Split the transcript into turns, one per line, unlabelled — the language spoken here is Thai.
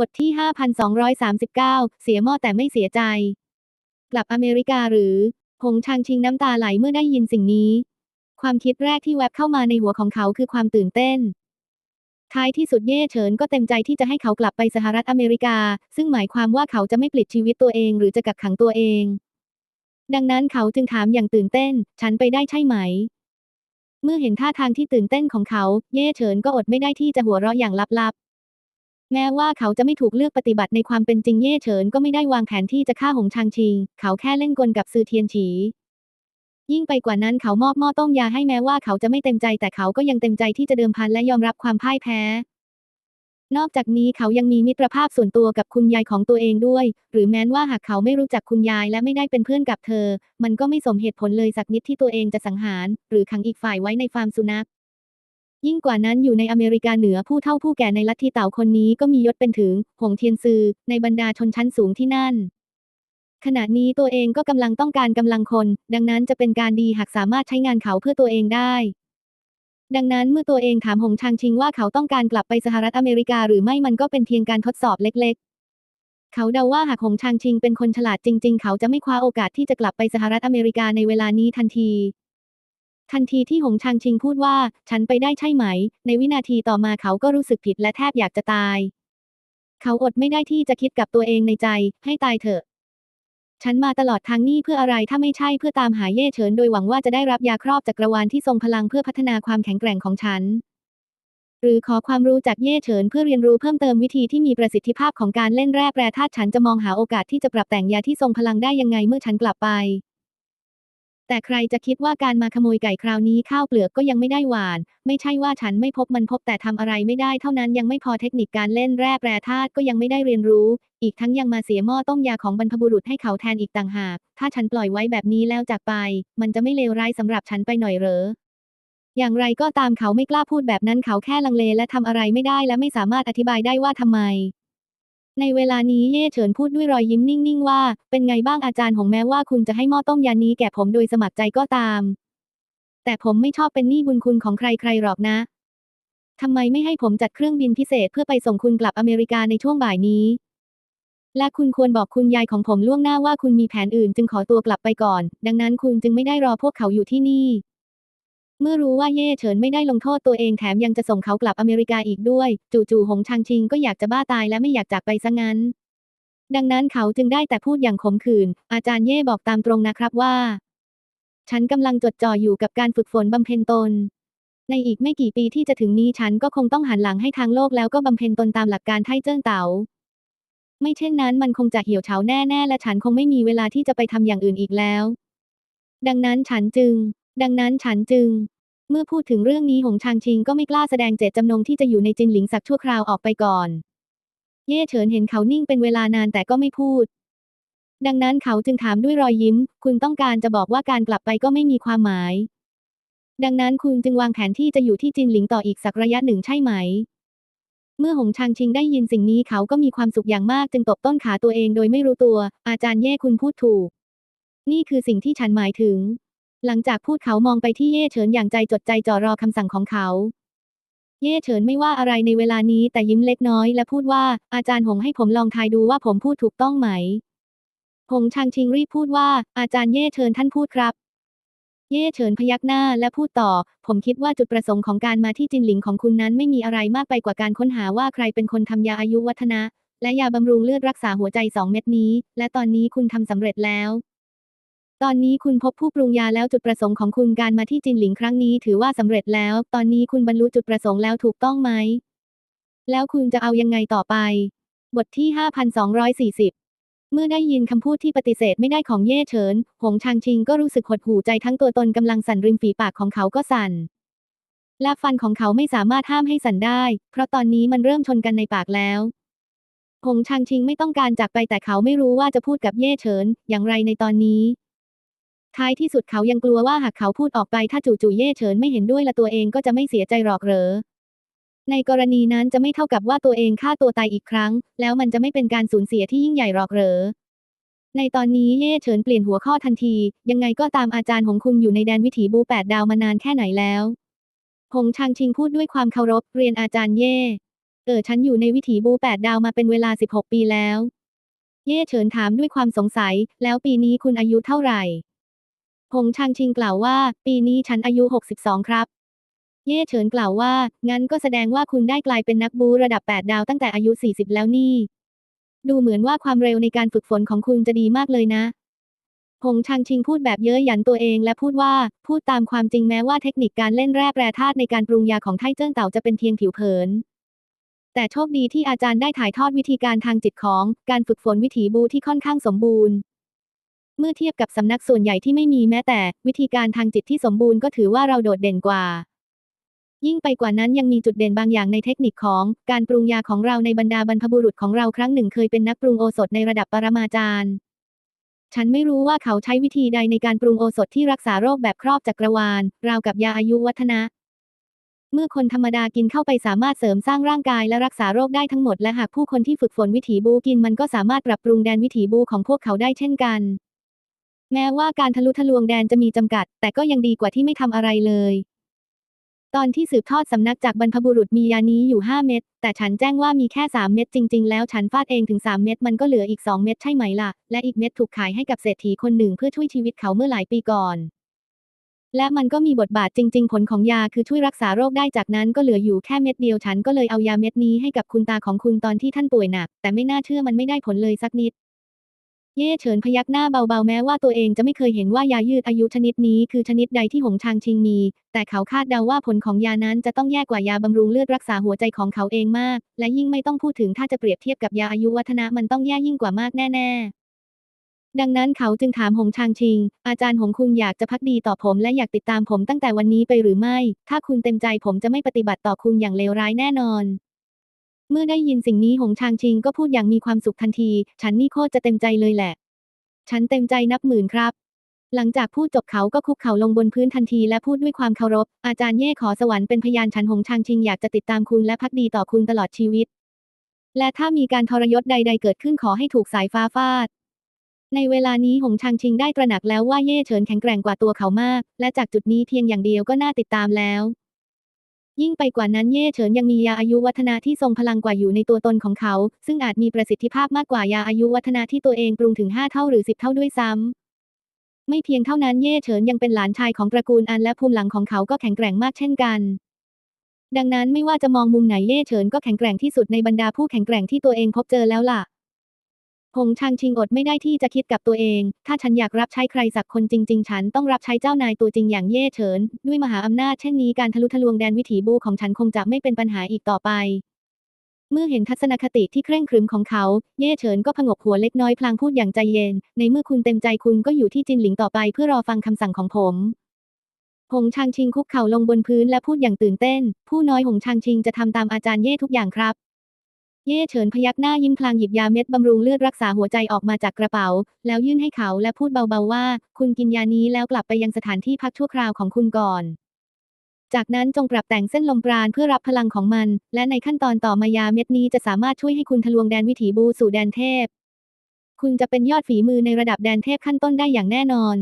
บทที่ 5239 เสียหม้อแต่ไม่เสียใจ กลับอเมริกาหรือ หงชางชิงน้ำตาไหลเมื่อได้ยินสิ่งนี้ ความคิดแรกที่แวบเข้ามาในหัวของเขาคือความตื่นเต้น ท้ายที่สุดเย่เฉินก็เต็มใจที่จะให้เขากลับไปสหรัฐอเมริกา ซึ่งหมายความว่าเขาจะไม่ปลิดชีวิตตัวเองหรือจะกักขังตัวเอง ดังนั้นเขาจึงถามอย่างตื่นเต้น ฉันไปได้ใช่ไหม เมื่อเห็นท่าทางที่ตื่นเต้นของเขา เย่เฉินก็อดไม่ได้ที่จะหัวเราะอย่างลับๆ แม้ว่าเขาจะไม่ถูกเลือกปฏิบัติในความเป็นจริงเย่เฉินก็ไม่ได้วางแผนที่จะฆ่าหงชางชิง เขาแค่เล่นกลกับซือเทียนฉี ยิ่งไปกว่านั้นเขามอบหม้อต้มยาให้แม้ว่าเขาจะไม่เต็มใจ แต่เขาก็ยังเต็มใจที่จะเดิมพันและยอมรับความพ่ายแพ้ นอกจากนี้เขายังมีมิตรภาพส่วนตัวกับคุณยายของตัวเองด้วย หรือแม้ว่าหากเขาไม่รู้จักคุณยายและไม่ได้เป็นเพื่อนกับเธอ มันก็ไม่สมเหตุผลเลยสักนิดที่ตัวเองจะสังหาร หรือขังอีกฝ่ายไว้ในฟาร์มสุนัข ยิ่งกว่านั้นอยู่ในอเมริกาเหนือผู้เฒ่าผู้แก่ในลัทธิเต่าคนนี้ก็มียศเป็นถึง หงเทียนซือ ในบรรดาชนชั้นสูงที่นั่น ขณะนี้ตัวเองก็กำลังต้องการกำลังคน ดังนั้นจะเป็นการดีหากสามารถใช้งานเขาเพื่อตัวเองได้ ดังนั้นเมื่อตัวเองถามหงชางชิงว่าเขาต้องการกลับไปสหรัฐอเมริกาหรือไม่มันก็เป็นเพียงการทดสอบเล็ก ๆ เขาเดาว่าหากหงชางชิงเป็นคนฉลาดจริง ๆ เขาจะไม่คว้าโอกาสที่จะกลับไปสหรัฐอเมริกาในเวลานี้ทันที ทันทีที่หงชางชิงพูดว่า ฉันไปได้ใช่ไหม ในวินาทีต่อมาเขาก็รู้สึกผิดและแทบอยากจะตาย เขาอดไม่ได้ที่จะคิดกับตัวเองในใจ ให้ตายเถอะ ฉันมาตลอดทางนี้เพื่ออะไรถ้าไม่ใช่เพื่อตามหาเย่เฉินโดยหวังว่าจะได้รับยาครอบจักรวาลที่ทรงพลังเพื่อพัฒนาความแข็งแกร่งของฉัน หรือขอความรู้จากเย่เฉินเพื่อเรียนรู้เพิ่มเติมวิธีที่มีประสิทธิภาพของการเล่นแร่แปรธาตุฉันจะมองหาโอกาสที่จะปรับแต่งยาที่ทรงพลังได้ยังไงเมื่อฉันกลับไป แต่ใครจะคิดว่าการมาขโมยไก่คราวนี้ข้าวเปลือกก็ยังไม่ได้หวาน ไม่ใช่ว่าฉันไม่พบมันพบแต่ทำอะไรไม่ได้เท่านั้นยังไม่พอเทคนิคการเล่นแร่แปรธาตุก็ยังไม่ได้เรียนรู้ อีกทั้งยังมาเสียหม้อต้มยาของบรรพบุรุษให้เขาแทนอีกต่างหาก ถ้าฉันปล่อยไว้แบบนี้แล้วจากไป มันจะไม่เลวร้ายสำหรับฉันไปหน่อยเหรออย่างไรก็ตามเขาไม่กล้าพูดแบบนั้นเขาแค่ลังเลและทำอะไรไม่ได้และไม่สามารถอธิบายได้ว่าทำไม ในเวลานี้เย่เฉินพูดด้วยรอยยิ้มนิ่งๆว่า เป็นไงบ้างอาจารย์หงแม้ว่าคุณจะให้หม้อต้มยานี้แก่ผมโดยสมัครใจก็ตาม แต่ผมไม่ชอบเป็นหนี้บุญคุณของใครๆหรอกนะทำไมไม่ให้ผมจัดเครื่องบินพิเศษเพื่อไปส่งคุณกลับอเมริกาในช่วงบ่ายนี้ และคุณควรบอกคุณยายของผมล่วงหน้าว่าคุณมีแผนอื่นจึงขอตัวกลับไปก่อน ดังนั้นคุณจึงไม่ได้รอพวกเขาอยู่ที่นี่ เมื่อรู้ว่าเย่เฉินไม่ได้ลงโทษตัวเองแถมยังจะส่งเขากลับอเมริกาอีกด้วย จู่ๆหงชางชิงก็อยากจะบ้าตายและไม่อยากจากไปซะงั้น ดังนั้นเขาจึงได้แต่พูดอย่างขมขื่น อาจารย์เย่บอกตามตรงนะครับว่า ฉันกำลังจดจ่ออยู่กับการฝึกฝนบำเพ็ญตน ในอีกไม่กี่ปีที่จะถึงนี้ฉันก็คงต้องหันหลังให้ทางโลกแล้วก็บำเพ็ญตนตามหลักการไทเจิ้งเต๋าไม่เช่นนั้นมันคงจะเหี่ยวเฉาแน่ๆและฉันคงไม่มีเวลาที่จะไปทำอย่างอื่นอีกแล้ว ดังนั้นฉันจึง ดังนั้นฉันจึง เมื่อพูดถึงเรื่องนี้หงชางชิงก็ไม่กล้าแสดงเจตจำนงที่จะอยู่ในจินหลิงสักชั่วคราวออกไปก่อน เย่เฉินเห็นเขานิ่งเป็นเวลานานแต่ก็ไม่พูด ดังนั้นเขาจึงถามด้วยรอยยิ้ม คุณต้องการจะบอกว่าการกลับไปก็ไม่มีความหมาย ดังนั้นคุณจึงวางแผนที่จะอยู่ที่จินหลิงต่ออีกสักระยะหนึ่งใช่ไหม เมื่อหงชางชิงได้ยินสิ่งนี้เขาก็มีความสุขอย่างมากจึงตบต้นขาตัวเองโดยไม่รู้ตัว อาจารย์เย่คุณพูดถูก นี่คือสิ่งที่ฉันหมายถึง หลังจากพูดเขามองไปที่เย่เฉินอย่างใจจดใจจ่อรอคำสั่งของเขา เย่เฉินไม่ว่าอะไรในเวลานี้แต่ยิ้มเล็กน้อยและพูดว่าอาจารย์หงให้ผมลองทายดูว่าผมพูดถูกต้องไหม หงชางชิงรีบพูดว่า อาจารย์เย่เฉินท่านพูดครับ เย่เฉินพยักหน้าและพูดต่อ ผมคิดว่าจุดประสงค์ของการมาที่จินหลิงของคุณนั้นไม่มีอะไรมากไปกว่าการค้นหาว่าใครเป็นคนทำยาอายุวัฒนะ และยาบำรุงเลือดรักษาหัวใจสองเม็ดนี้ และตอนนี้คุณทำสำเร็จแล้ว ตอนนี้คุณพบผู้ปรุงยาแล้วจุดประสงค์ของคุณการมาที่จินหลิงครั้งนี้ถือว่าสำเร็จแล้ว ตอนนี้คุณบรรลุจุดประสงค์แล้วถูกต้องไหม แล้วคุณจะเอายังไงต่อไป บทที่ 5240 เมื่อได้ยินคำพูดที่ปฏิเสธไม่ได้ของเย่เฉิน หงชางชิงก็รู้สึกหดหู่ใจทั้งตัวตนกำลังสั่นริมฝีปากของเขาก็สั่น และฟันของเขาไม่สามารถห้ามให้สั่นได้ เพราะตอนนี้มันเริ่มชนกันในปากแล้วหงชางชิงไม่ต้องการจากไปแต่เขาไม่รู้ว่าจะพูดกับเย่เฉินอย่างไรในตอนนี้ ท้ายที่สุดเขายังกลัวว่าหากเขาพูดออกไปถ้าจู่ๆเย่เฉินไม่เห็นด้วยละตัวเองก็จะไม่เสียใจหรอกเหรอ ในกรณีนั้นจะไม่เท่ากับว่าตัวเองฆ่าตัวตายอีกครั้ง แล้วมันจะไม่เป็นการสูญเสียที่ยิ่งใหญ่หรอกเหรอ ในตอนนี้เย่เฉินเปลี่ยนหัวข้อทันที ยังไงก็ตามอาจารย์หงคุงอยู่ในแดนวิถีบูแปดดาวมานานแค่ไหนแล้วหงชางชิงพูดด้วยความเคารพเรียนอาจารย์เย่เออฉันอยู่ในวิถีบูแปดดาวมาเป็นเวลา16ปีแล้ว เย่เฉินถามด้วยความสงสัย แล้วปีนี้คุณอายุเท่าไหร่ หงชางชิงกล่าวว่า ปีนี้ฉันอายุ 62 ครับ เย่เฉินกล่าวว่า งั้นก็แสดงว่าคุณได้กลายเป็นนักบูระดับ 8 ดาวตั้งแต่อายุ 40 แล้วนี่ ดูเหมือนว่าความเร็วในการฝึกฝนของคุณจะดีมากเลยนะหงชางชิงพูดแบบเย้ยหยันตัวเองและพูดว่า พูดตามความจริงแม้ว่าเทคนิคการเล่นแร่แปรธาตุในการปรุงยาของไทเจิ้งเต่าจะเป็นเพียงผิวเผินแต่โชคดีที่อาจารย์ได้ถ่ายทอดวิธีการทางจิตของ การฝึกฝนวิถีบูที่ค่อนข้างสมบูรณ์ เมื่อเทียบกับสำนักส่วนใหญ่ที่ไม่มีแม้แต่ วิธีการทางจิตที่สมบูรณ์ก็ถือว่าเราโดดเด่นกว่า ยิ่งไปกว่านั้นยังมีจุดเด่นบางอย่างในเทคนิคของ การปรุงยาของเราในบรรดาบรรพบุรุษของเราครั้งหนึ่งเคยเป็นนักปรุงโอสถในระดับปรมาจารย์ ฉันไม่รู้ว่าเขาใช้วิธีใดในการปรุงโอสถที่รักษาโรคแบบครอบจักรวาล ราวกับยาอายุวัฒนะเมื่อคนธรรมดากินเข้าไปสามารถเสริมสร้างร่างกายและรักษาโรคได้ทั้งหมดและหากผู้คนที่ฝึกฝนวิถีบูกินมันก็สามารถปรับปรุงแดนวิถีบูของพวกเขาได้เช่นกัน แม้ว่าการทะลุทะลวงแดนจะมีจำกัด แต่ก็ยังดีกว่าที่ไม่ทำอะไรเลย ตอนที่สืบทอดสำนักจากบรรพบุรุษมียานี้อยู่ 5 เม็ด แต่ฉันแจ้งว่ามีแค่ 3 เม็ดจริง ๆ แล้วฉันฟาดเองถึง 3 เม็ดมันก็เหลืออีก 2 เม็ดใช่ไหมล่ะ และอีกเม็ดถูกขายให้กับเศรษฐีคนหนึ่งเพื่อช่วยชีวิตเขาเมื่อหลายปีก่อน และมันก็มีบทบาทจริง ๆ ผลของยาคือช่วยรักษาโรคได้จากนั้นก็เหลืออยู่แค่เม็ดเดียวฉันก็เลยเอายาเม็ดนี้ให้กับคุณตาของคุณตอนที่ท่านป่วยหนัก แต่ไม่น่าเชื่อมันไม่ได้ผลเลยสักนิด เย่เฉินพยักหน้าเบาๆแม้ว่าตัวเองจะไม่เคยเห็นว่ายายืดอายุชนิดนี้คือชนิดใดที่หงชางชิงมี แต่เขาคาดเดาว่าผลของยานั้นจะต้องแย่กว่ายาบำรุงเลือดรักษาหัวใจของเขาเองมาก และยิ่งไม่ต้องพูดถึงถ้าจะเปรียบเทียบกับยาอายุวัฒนะมันต้องแย่ยิ่งกว่ามากแน่ ๆ ดังนั้นเขาจึงถามหงชางชิง อาจารย์หงคุณอยากจะพักดีต่อผมและอยากติดตามผมตั้งแต่วันนี้ไปหรือไม่ ถ้าคุณเต็มใจผมจะไม่ปฏิบัติต่อคุณอย่างเลวร้ายแน่นอน เมื่อได้ยินสิ่งนี้หงชางชิงก็พูดอย่างมีความสุขทันที ฉันนี่โคตรจะเต็มใจเลยแหละ ฉันเต็มใจนับหมื่นครับ หลังจากพูดจบเขาก็คุกเข่าลงบนพื้นทันทีและพูดด้วยความเคารพ อาจารย์เย่ขอสวรรค์เป็นพยานฉันหงชางชิงอยากจะติดตามคุณและพักดีต่อคุณตลอดชีวิต และถ้ามีการทรยศใด ๆ เกิดขึ้นขอให้ถูกสายฟ้าฟาดในเวลานี้หงชางชิงได้ตระหนักแล้วว่าเย่เฉินแข็งแกร่งกว่าตัวเขามาก และจากจุดนี้เพียงอย่างเดียวก็น่าติดตามแล้ว ยิ่งไปกว่านั้นเย่เฉินยังมียาอายุวัฒนะที่ทรงพลังกว่าอยู่ในตัวตนของเขา ซึ่งอาจมีประสิทธิภาพมากกว่ายาอายุวัฒนะที่ตัวเองปรุงถึง 5 เท่าหรือ 10 เท่าด้วยซ้ำไม่เพียงเท่านั้นเย่เฉินยังเป็นหลานชายของตระกูลอันและภูมิหลังของเขาก็แข็งแกร่งมากเช่นกัน ดังนั้นไม่ว่าจะมองมุมไหนเย่เฉินก็แข็งแกร่งที่สุดในบรรดาผู้แข็งแกร่งที่ตัวเองพบเจอแล้วล่ะ หงชางชิงอดไม่ได้ที่จะคิดกับตัวเอง ถ้าฉันอยากรับใช้ใครสักคนจริง ๆ ฉันต้องรับใช้เจ้านายตัวจริงอย่างเย่เฉิน ด้วยมหาอำนาจเช่นนี้การทะลุทะลวงแดนวิถีบูของฉันคงจะไม่เป็นปัญหาอีกต่อไป เมื่อเห็นทัศนคติที่เคร่งครึมของเขา เย่เฉินก็ผงกหัวเล็กน้อยพลางพูดอย่างใจเย็น ในเมื่อคุณเต็มใจคุณก็อยู่ที่จินหลิงต่อไปเพื่อรอฟังคำสั่งของผมหงชางชิงคุกเข่าลงบนพื้นและพูดอย่างตื่นเต้น ผู้น้อยหงชางชิงจะทำตามอาจารย์เย่ทุกอย่างครับ เย่เฉินพยักหน้ายิ้มพลางหยิบยาเม็ดบำรุงเลือดรักษาหัวใจออกมาจากกระเป๋า แล้วยื่นให้เขาและพูดเบาๆว่า คุณกินยานี้แล้วกลับไปยังสถานที่พักชั่วคราวของคุณก่อน จากนั้นจงปรับแต่งเส้นลมปราณเพื่อรับพลังของมัน และในขั้นตอนต่อมายาเม็ดนี้จะสามารถช่วยให้คุณทะลวงแดนวิถีบูสู่แดนเทพ คุณจะเป็นยอดฝีมือในระดับแดนเทพขั้นต้นได้อย่างแน่นอน